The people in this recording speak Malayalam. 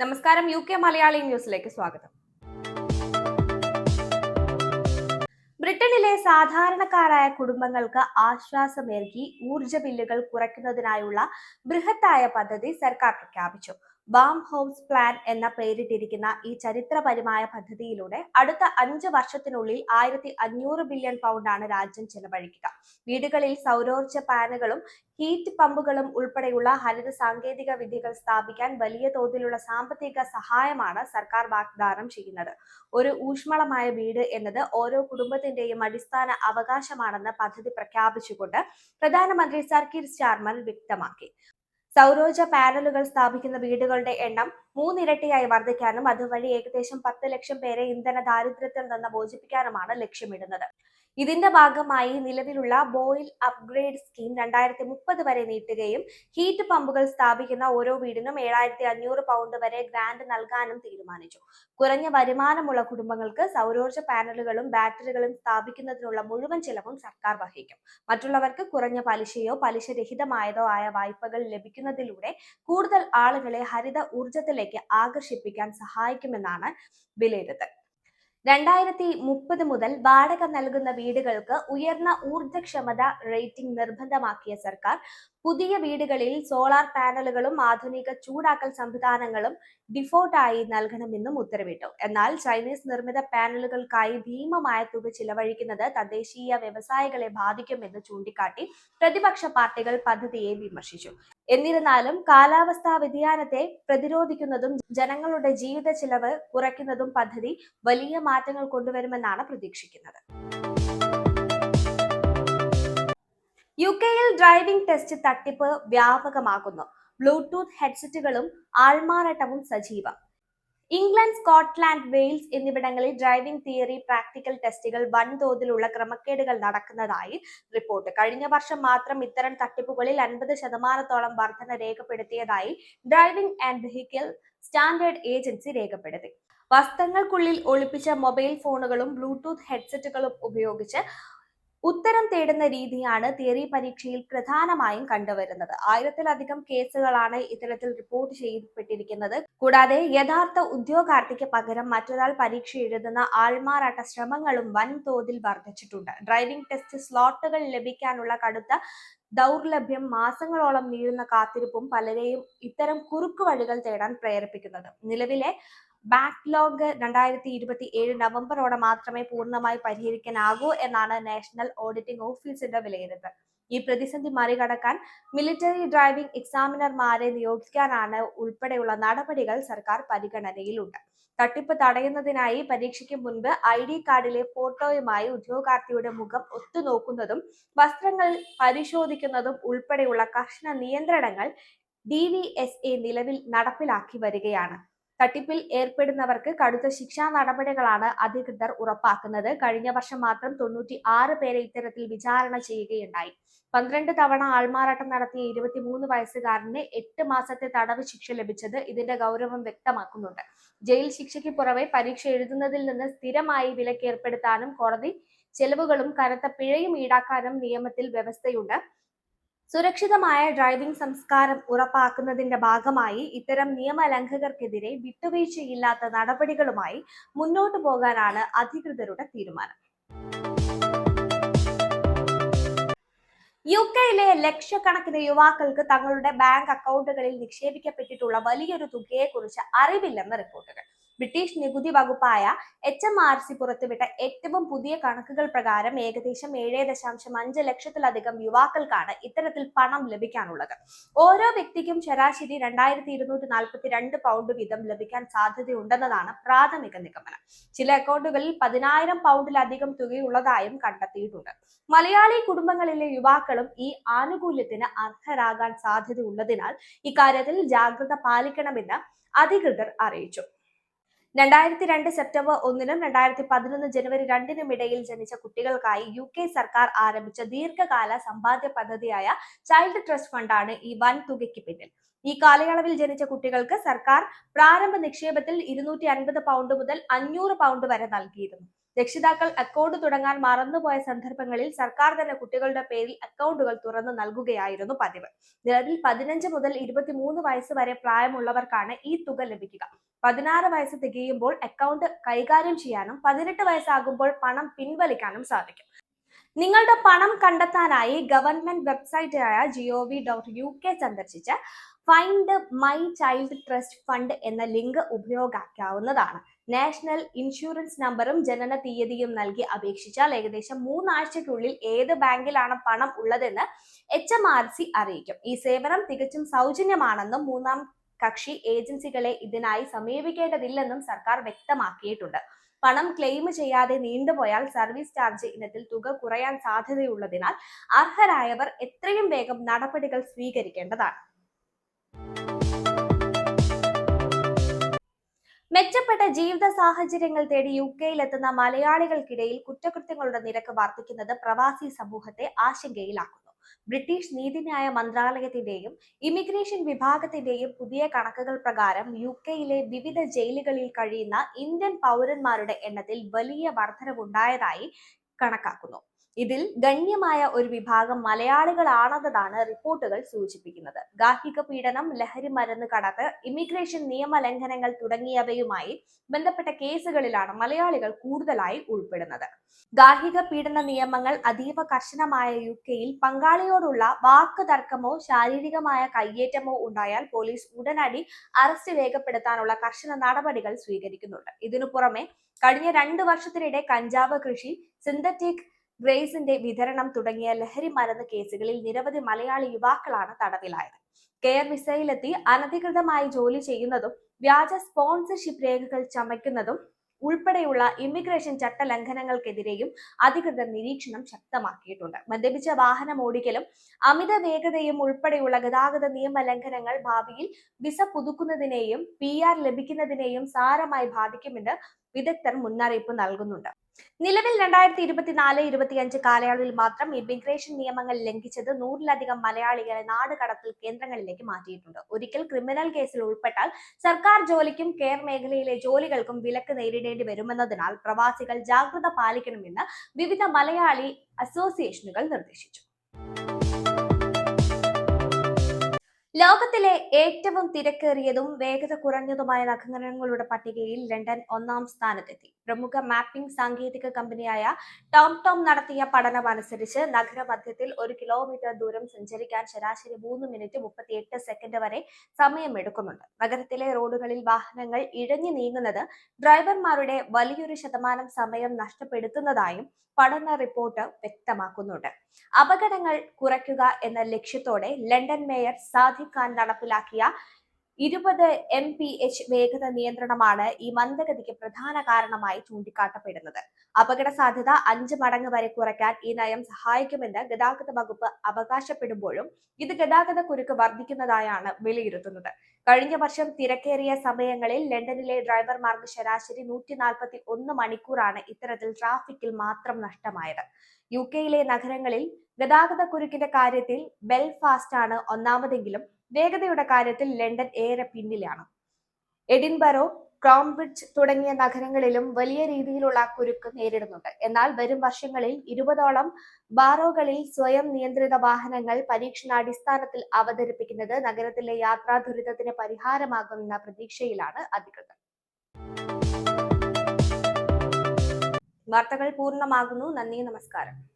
നമസ്കാരം യു കെ മലയാളി ന്യൂസിലേക്ക് സ്വാഗതം. ബ്രിട്ടനിലെ സാധാരണക്കാരായ കുടുംബങ്ങൾക്ക് ആശ്വാസമേൽകി ഊർജ ബില്ലുകൾ കുറയ്ക്കുന്നതിനായുള്ള ബൃഹത്തായ പദ്ധതി സർക്കാർ പ്രഖ്യാപിച്ചു. ബാം ഹോംസ് പ്ലാൻ എന്ന പേരിട്ടിരിക്കുന്ന ഈ ചരിത്രപരമായ പദ്ധതിയിലൂടെ അടുത്ത അഞ്ച് വർഷത്തിനുള്ളിൽ ആയിരത്തി അഞ്ഞൂറ് ബില്യൺ പൗണ്ടാണ് രാജ്യം ചെലവഴിക്കുക. വീടുകളിൽ സൗരോർജ പാനുകളും ഹീറ്റ് പമ്പുകളും ഉൾപ്പെടെയുള്ള ഹരിത സാങ്കേതിക വിദ്യകൾ സ്ഥാപിക്കാൻ വലിയ തോതിലുള്ള സാമ്പത്തിക സഹായമാണ് സർക്കാർ വാഗ്ദാനം ചെയ്യുന്നത്. ഒരു ഊഷ്മളമായ വീട് എന്നത് ഓരോ കുടുംബത്തിന്റെയും അടിസ്ഥാന അവകാശമാണെന്ന് പദ്ധതി പ്രഖ്യാപിച്ചുകൊണ്ട് പ്രധാനമന്ത്രി സർക്കീർ ചാർമൽ വ്യക്തമാക്കി. സൗരോർജ പാനലുകൾ സ്ഥാപിക്കുന്ന വീടുകളുടെ എണ്ണം മൂന്നിരട്ടിയായി വർദ്ധിക്കാനും അതുവഴി ഏകദേശം പത്ത് ലക്ഷം പേരെ ഇന്ധന ദാരിദ്ര്യത്തിൽ നിന്ന് മോചിപ്പിക്കാനുമാണ് ലക്ഷ്യമിടുന്നത്. ഇതിന്റെ ഭാഗമായി നിലവിലുള്ള ബോയിൽ അപ്ഗ്രേഡ് സ്കീം രണ്ടായിരത്തി മുപ്പത് വരെ നീട്ടുകയും ഹീറ്റ് പമ്പുകൾ സ്ഥാപിക്കുന്ന ഓരോ വീടിനും ഏഴായിരത്തി അഞ്ഞൂറ് പൗണ്ട് വരെ ഗ്രാന്റ് നൽകാനും തീരുമാനിച്ചു. കുറഞ്ഞ വരുമാനമുള്ള കുടുംബങ്ങൾക്ക് സൗരോർജ പാനലുകളും ബാറ്ററികളും സ്ഥാപിക്കുന്നതിനുള്ള മുഴുവൻ ചെലവും സർക്കാർ വഹിക്കും. മറ്റുള്ളവർക്ക് കുറഞ്ഞ പലിശയോ പലിശരഹിതമായതോ ആയ വായ്പകൾ ലഭിക്കുന്നതിലൂടെ കൂടുതൽ ആളുകളെ ഹരിത ഊർജത്തിലേക്ക് ആകർഷിപ്പിക്കാൻ സഹായിക്കുമെന്നാണ് വിലയിരുത്തൽ. രണ്ടായിരത്തി മുപ്പത് മുതൽ വാടക നൽകുന്ന വീടുകൾക്ക് ഉയർന്ന ഊർജക്ഷമത റേറ്റിംഗ് നിർബന്ധമാക്കിയ സർക്കാർ പുതിയ വീടുകളിൽ സോളാർ പാനലുകളും ആധുനിക ചൂടാക്കൽ സംവിധാനങ്ങളും ഡിഫോൾട്ടായി നൽകണമെന്നും ഉത്തരവിട്ടു. എന്നാൽ ചൈനീസ് നിർമ്മിത പാനലുകൾക്കായി ഭീമമായ തുക ചിലവഴിക്കുന്നത് തദ്ദേശീയ വ്യവസായികളെ ബാധിക്കുമെന്ന് ചൂണ്ടിക്കാട്ടി പ്രതിപക്ഷ പാർട്ടികൾ പദ്ധതിയെ വിമർശിച്ചു. എന്നിരുന്നാലും കാലാവസ്ഥാ വ്യതിയാനത്തെ പ്രതിരോധിക്കുന്നതും ജനങ്ങളുടെ ജീവിത ചിലവ് കുറയ്ക്കുന്നതും പദ്ധതി വലിയ മാറ്റങ്ങൾ കൊണ്ടുവരുമെന്നാണ് പ്രതീക്ഷിക്കുന്നത്. യു കെയിൽ ഡ്രൈവിംഗ് ടെസ്റ്റ് തട്ടിപ്പ് വ്യാപകമാകുന്നു. ബ്ലൂടൂത്ത് ഹെഡ്സെറ്റുകളും ആൾമാറാട്ടവും സജീവം. ഇംഗ്ലണ്ട് സ്കോട്ട്ലാൻഡ് വെയിൽസ് എന്നിവിടങ്ങളിൽ ഡ്രൈവിംഗ് തിയറി പ്രാക്ടിക്കൽ ടെസ്റ്റുകൾ വൻതോതിലുള്ള ക്രമക്കേടുകൾ നടക്കുന്നതായി റിപ്പോർട്ട്. കഴിഞ്ഞ വർഷം മാത്രം ഇത്തരം തട്ടിപ്പുകളിൽ അൻപത് ശതമാനത്തോളം വർധന രേഖപ്പെടുത്തിയതായി driving and vehicle standard agency രേഖപ്പെടുത്തി. വസ്ത്രങ്ങൾക്കുള്ളിൽ ഒളിപ്പിച്ച മൊബൈൽ ഫോണുകളും ബ്ലൂടൂത്ത് ഹെഡ്സെറ്റുകളും ഉപയോഗിച്ച് ഉത്തരം തേടുന്ന രീതിയാണ് തിയറി പരീക്ഷയിൽ പ്രധാനമായും കണ്ടുവരുന്നത്. ആയിരത്തിലധികം കേസുകളാണ് ഇത്തരത്തിൽ റിപ്പോർട്ട് ചെയ്യപ്പെട്ടിരിക്കുന്നത്. കൂടാതെ യഥാർത്ഥ ഉദ്യോഗാർത്ഥിക്ക് പകരം മറ്റൊരാൾ പരീക്ഷ എഴുതുന്ന ആൾമാറാട്ട ശ്രമങ്ങളും വൻതോതിൽ വർദ്ധിച്ചിട്ടുണ്ട്. ഡ്രൈവിംഗ് ടെസ്റ്റ് സ്ലോട്ടുകൾ ലഭിക്കാനുള്ള കടുത്ത ദൗർലഭ്യം മാസങ്ങളോളം നീളുന്ന കാത്തിരിപ്പും പലരെയും ഇത്തരം കുറുക്കു വഴികൾ തേടാൻ പ്രേരിപ്പിക്കുന്നത്. നിലവിലെ ബാക്ക്ലോഗ് രണ്ടായിരത്തി ഇരുപത്തി ഏഴ് നവംബറോടെ മാത്രമേ പൂർണമായി പരിഹരിക്കാനാകൂ എന്നാണ് നാഷണൽ ഓഡിറ്റിംഗ് ഓഫീസിന്റെ വിലയിരുത്തൽ. ഈ പ്രതിസന്ധി മറികടക്കാൻ മിലിറ്ററി ഡ്രൈവിംഗ് എക്സാമിനർമാരെ നിയോഗിക്കാനാണ് ഉൾപ്പെടെയുള്ള നടപടികൾ സർക്കാർ പരിഗണനയിലുണ്ട്. തട്ടിപ്പ് തടയുന്നതിനായി പരീക്ഷയ്ക്ക് മുൻപ് ഐ ഡി കാർഡിലെ ഫോട്ടോയുമായി ഉദ്യോഗാർത്ഥിയുടെ മുഖം ഒത്തുനോക്കുന്നതും വസ്ത്രങ്ങൾ പരിശോധിക്കുന്നതും ഉൾപ്പെടെയുള്ള കർശന നിയന്ത്രണങ്ങൾ ഡി വി എസ് എ നിലവിൽ നടപ്പിലാക്കി വരികയാണ്. തട്ടിപ്പിൽ ഏർപ്പെടുന്നവർക്ക് കടുത്ത ശിക്ഷാ നടപടികളാണ് അധികൃതർ ഉറപ്പാക്കുന്നത്. കഴിഞ്ഞ വർഷം മാത്രം തൊണ്ണൂറ്റി ആറ് പേരെ ഇത്തരത്തിൽ വിചാരണ ചെയ്യുകയുണ്ടായി. പന്ത്രണ്ട് തവണ ആൾമാറാട്ടം നടത്തിയ ഇരുപത്തിമൂന്ന് വയസ്സുകാരന് എട്ട് മാസത്തെ തടവ് ശിക്ഷ ലഭിച്ചത് ഇതിന്റെ ഗൗരവം വ്യക്തമാക്കുന്നുണ്ട്. ജയിൽ ശിക്ഷയ്ക്ക് പുറമെ പരീക്ഷ എഴുതുന്നതിൽ നിന്ന് സ്ഥിരമായി വിലക്കേർപ്പെടുത്താനും കോടതി ചെലവുകളും കനത്ത പിഴയും ഈടാക്കാനും നിയമത്തിൽ വ്യവസ്ഥയുണ്ട്. സുരക്ഷിതമായ ഡ്രൈവിംഗ് സംസ്കാരം ഉറപ്പാക്കുന്നതിന്റെ ഭാഗമായി ഇത്തരം നിയമലംഘകർക്കെതിരെ വിട്ടുവീഴ്ചയില്ലാത്ത നടപടികളുമായി മുന്നോട്ടു പോകാനാണ് അധികൃതരുടെ തീരുമാനം. യു കെയിലെ ലക്ഷക്കണക്കിന് യുവാക്കൾക്ക് തങ്ങളുടെ ബാങ്ക് അക്കൗണ്ടുകളിൽ നിക്ഷേപിക്കപ്പെട്ടിട്ടുള്ള വലിയൊരു തുകയെക്കുറിച്ച് അറിവില്ലെന്ന് റിപ്പോർട്ടുകൾ. ബ്രിട്ടീഷ് നികുതി വകുപ്പായ എച്ച് എം ആർ സി പുറത്തുവിട്ട ഏറ്റവും പുതിയ കണക്കുകൾ പ്രകാരം ഏകദേശം ഏഴ് ദശാംശം അഞ്ച് ലക്ഷത്തിലധികം യുവാക്കൾക്കാണ് ഇത്തരത്തിൽ പണം ലഭിക്കാനുള്ളത്. ഓരോ വ്യക്തിക്കും ശരാശരി രണ്ടായിരത്തി ഇരുന്നൂറ്റി നാൽപ്പത്തി രണ്ട് പൗണ്ട് വീതം ലഭിക്കാൻ സാധ്യതയുണ്ടെന്നതാണ് പ്രാഥമിക നിഗമനം. ചില അക്കൗണ്ടുകളിൽ പതിനായിരം പൗണ്ടിലധികം തുകയുള്ളതായും കണ്ടെത്തിയിട്ടുണ്ട്. മലയാളി കുടുംബങ്ങളിലെ യുവാക്കളും ഈ ആനുകൂല്യത്തിന് അർഹരാകാൻ സാധ്യതയുള്ളതിനാൽ ഇക്കാര്യത്തിൽ ജാഗ്രത പാലിക്കണമെന്ന് അധികൃതർ അറിയിച്ചു. രണ്ടായിരത്തി രണ്ട് സെപ്റ്റംബർ ഒന്നിനും രണ്ടായിരത്തി പതിനൊന്ന് ജനുവരി രണ്ടിനും ഇടയിൽ ജനിച്ച കുട്ടികൾക്കായി യു കെ സർക്കാർ ആരംഭിച്ച ദീർഘകാല സമ്പാദ്യ പദ്ധതിയായ ചൈൽഡ് ട്രസ്റ്റ് ഫണ്ടാണ് ഈ വൻ തുകയ്ക്ക് പിന്നിൽ. ഈ കാലയളവിൽ ജനിച്ച കുട്ടികൾക്ക് സർക്കാർ പ്രാരംഭ നിക്ഷേപത്തിൽ ഇരുന്നൂറ്റി അൻപത് പൗണ്ട് മുതൽ അഞ്ഞൂറ് പൗണ്ട് വരെ നൽകിയിരുന്നു. രക്ഷിതാക്കൾ അക്കൗണ്ട് തുടങ്ങാൻ മറന്നുപോയ സന്ദർഭങ്ങളിൽ സർക്കാർ തന്നെ കുട്ടികളുടെ പേരിൽ അക്കൗണ്ടുകൾ തുറന്നു നൽകുകയായിരുന്നു പതിവ്. നിലവിൽ പതിനഞ്ച് മുതൽ ഇരുപത്തിമൂന്ന് വയസ്സ് വരെ പ്രായമുള്ളവർക്കാണ് ഈ തുക ലഭിക്കുക. പതിനാറ് വയസ്സ് തികയുമ്പോൾ അക്കൗണ്ട് കൈകാര്യം ചെയ്യാനും പതിനെട്ട് വയസ്സാകുമ്പോൾ പണം പിൻവലിക്കാനും സാധിക്കും. നിങ്ങളുടെ പണം കണ്ടെത്താനായി ഗവൺമെന്റ് വെബ്സൈറ്റായ ജിഒവി ഡോട്ട് യു കെ സന്ദർശിച്ച് find my child trust fund എന്ന ലിങ്ക് ഉപയോഗിക്കാവുന്നതാണ്. നാഷണൽ ഇൻഷുറൻസ് നമ്പറും ജനന തീയതിയും നൽകി അപേക്ഷിച്ചാൽ ഏകദേശം മൂന്നാഴ്ചയ്ക്കുള്ളിൽ ഏത് ബാങ്കിലാണ് പണം ഉള്ളതെന്ന് എച്ച് എം ആർ സി അറിയിക്കും. ഈ സേവനം തികച്ചും സൗജന്യമാണെന്നും മൂന്നാം കക്ഷി ഏജൻസികളെ ഇതിനായി സമീപിക്കേണ്ടതില്ലെന്നും സർക്കാർ വ്യക്തമാക്കിയിട്ടുണ്ട്. പണം ക്ലെയിം ചെയ്യാതെ നീണ്ടുപോയാൽ സർവീസ് ചാർജ് ഇനത്തിൽ തുക കുറയാൻ സാധ്യതയുള്ളതിനാൽ അർഹരായവർ എത്രയും വേഗം നടപടികൾ സ്വീകരിക്കേണ്ടതാണ്. മെച്ചപ്പെട്ട ജീവിത സാഹചര്യങ്ങൾ തേടി യു കെയിലെത്തുന്ന മലയാളികൾക്കിടയിൽ കുറ്റകൃത്യങ്ങളുടെ നിരക്ക് വർദ്ധിക്കുന്നത് പ്രവാസി സമൂഹത്തെ ആശങ്കയിലാക്കുന്നു. ബ്രിട്ടീഷ് നീതിന്യായ മന്ത്രാലയത്തിന്റെയും ഇമിഗ്രേഷൻ വിഭാഗത്തിന്റെയും പുതിയ കണക്കുകൾ പ്രകാരം യു കെയിലെ വിവിധ ജയിലുകളിൽ കഴിയുന്ന ഇന്ത്യൻ പൗരന്മാരുടെ എണ്ണത്തിൽ വലിയ വർധനവുണ്ടായതായി കണക്കാക്കുന്നു. ഇതിൽ ഗണ്യമായ ഒരു വിഭാഗം മലയാളികളാണെന്നതാണ് റിപ്പോർട്ടുകൾ സൂചിപ്പിക്കുന്നത്. ഗാർഹിക പീഡനം ലഹരി മരുന്ന് കടത്ത് ഇമിഗ്രേഷൻ നിയമ ലംഘനങ്ങൾ തുടങ്ങിയവയുമായി ബന്ധപ്പെട്ട കേസുകളിലാണ് മലയാളികൾ കൂടുതലായി ഉൾപ്പെടുന്നത്. ഗാർഹിക പീഡന നിയമങ്ങൾ അതീവ കർശനമായ യു കെയിൽ പങ്കാളിയോടുള്ള വാക്ക് തർക്കമോ ശാരീരികമായ കയ്യേറ്റമോ ഉണ്ടായാൽ പോലീസ് ഉടനടി അറസ്റ്റ് രേഖപ്പെടുത്താനുള്ള കർശന നടപടികൾ സ്വീകരിക്കുന്നുണ്ട്. ഇതിനു പുറമെ കഴിഞ്ഞ രണ്ട് വർഷത്തിനിടെ കഞ്ചാവ് കൃഷി സിന്തറ്റിക് ഗ്രേസിന്റെ വിതരണം തുടങ്ങിയ ലഹരി മരുന്ന് കേസുകളിൽ നിരവധി മലയാളി യുവാക്കളാണ് തടവിലായത്. കെയർ വിസയിലെത്തി അനധികൃതമായി ജോലി ചെയ്യുന്നതും വ്യാജ സ്പോൺസർഷിപ്പ് രേഖകൾ ചമയ്ക്കുന്നതും ഉൾപ്പെടെയുള്ള ഇമിഗ്രേഷൻ ചട്ട ലംഘനങ്ങൾക്കെതിരെയും അധികൃതർ നിരീക്ഷണം ശക്തമാക്കിയിട്ടുണ്ട്. മദ്യപിച്ച വാഹനം ഓടിക്കലും അമിത വേഗതയും ഉൾപ്പെടെയുള്ള ഗതാഗത നിയമ ലംഘനങ്ങൾ ഭാവിയിൽ വിസ പുതുക്കുന്നതിനെയും പി ആർ ലഭിക്കുന്നതിനെയും സാരമായി ബാധിക്കുമെന്ന് വിദഗ്ധർ മുന്നറിയിപ്പ് നൽകുന്നുണ്ട്. നിലവിൽ രണ്ടായിരത്തി ഇരുപത്തിനാല് ഇരുപത്തിയഞ്ച് കാലയളവിൽ മാത്രം ഇമിഗ്രേഷൻ നിയമങ്ങൾ ലംഘിച്ചത് നൂറിലധികം മലയാളികളെ നാട് കടത്തൽ കേന്ദ്രങ്ങളിലേക്ക് മാറ്റിയിട്ടുണ്ട്. ഒരിക്കൽ ക്രിമിനൽ കേസിൽ ഉൾപ്പെട്ടാൽ സർക്കാർ ജോലിക്കും കെയർ മേഖലയിലെ ജോലികൾക്കും വിലക്ക് നേരിടേണ്ടി വരുമെന്നതിനാൽ പ്രവാസികൾ ജാഗ്രത പാലിക്കണമെന്ന് വിവിധ മലയാളി അസോസിയേഷനുകൾ നിർദ്ദേശിച്ചു. ലോകത്തിലെ ഏറ്റവും തിരക്കേറിയതും വേഗത കുറഞ്ഞതുമായ നഗരങ്ങളുടെ പട്ടികയിൽ ലണ്ടൻ ഒന്നാം സ്ഥാനത്തെത്തി. പ്രമുഖ മാപ്പിംഗ് സാങ്കേതിക കമ്പനിയായ ടോം ടോം നടത്തിയ പഠനം അനുസരിച്ച് നഗരമധ്യത്തിൽ ഒരു കിലോമീറ്റർ ദൂരം സഞ്ചരിക്കാൻ ശരാശരി മൂന്ന് മിനിറ്റ് മുപ്പത്തിയെട്ട് സെക്കൻഡ് വരെ സമയമെടുക്കുന്നുണ്ട്. നഗരത്തിലെ റോഡുകളിൽ വാഹനങ്ങൾ ഇഴഞ്ഞു നീങ്ങുന്നത് ഡ്രൈവർമാരുടെ വലിയൊരു ശതമാനം സമയം നഷ്ടപ്പെടുത്തുന്നതായും പഠന റിപ്പോർട്ട് വ്യക്തമാക്കുന്നുണ്ട്. അപകടങ്ങൾ കുറയ്ക്കുക എന്ന ലക്ഷ്യത്തോടെ ലണ്ടൻ മേയർ സാദിഖ് ഖാൻ നടപ്പിലാക്കിയ ഇരുപത് എം പി എച്ച് വേഗത നിയന്ത്രണമാണ് ഈ മന്ദഗതിക്ക് പ്രധാന കാരണമായി ചൂണ്ടിക്കാട്ടപ്പെടുന്നത്. അപകട സാധ്യത അഞ്ച് മടങ്ങ് വരെ കുറയ്ക്കാൻ ഈ നയം സഹായിക്കുമെന്ന് ഗതാഗത വകുപ്പ് അവകാശപ്പെടുമ്പോഴും ഇത് ഗതാഗത കുരുക്ക് വർദ്ധിക്കുന്നതായാണ് വിലയിരുത്തുന്നത്. കഴിഞ്ഞ വർഷം തിരക്കേറിയ സമയങ്ങളിൽ ലണ്ടനിലെ ഡ്രൈവർമാർക്ക് ശരാശരി നൂറ്റി നാൽപ്പത്തി ഒന്ന് മണിക്കൂറാണ് ഇത്തരത്തിൽ ട്രാഫിക്കിൽ മാത്രം നഷ്ടമായത്. യു കെയിലെ നഗരങ്ങളിൽ ഗതാഗത കുരുക്കിന്റെ കാര്യത്തിൽ ബെൽഫാസ്റ്റ് ആണ് ഒന്നാമതെങ്കിലും വേഗതയുടെ കാര്യത്തിൽ ലണ്ടൻ ഏറെ പിന്നിലാണ്. എഡിൻബറോ ക്രോംബ്രിഡ്ജ് തുടങ്ങിയ നഗരങ്ങളിലും വലിയ രീതിയിലുള്ള കുരുക്ക് നേരിടുന്നുണ്ട്. എന്നാൽ വരും വർഷങ്ങളിൽ ഇരുപതോളം ബാറോകളിൽ സ്വയം നിയന്ത്രിത വാഹനങ്ങൾ പരീക്ഷണാടിസ്ഥാനത്തിൽ അവതരിപ്പിക്കുന്നത് നഗരത്തിലെ യാത്രാ ദുരിതത്തിന് പരിഹാരമാകുമെന്ന പ്രതീക്ഷയിലാണ് അധികൃതർ. വാർത്തകൾ പൂർണമാകുന്നു. നന്ദി നമസ്കാരം.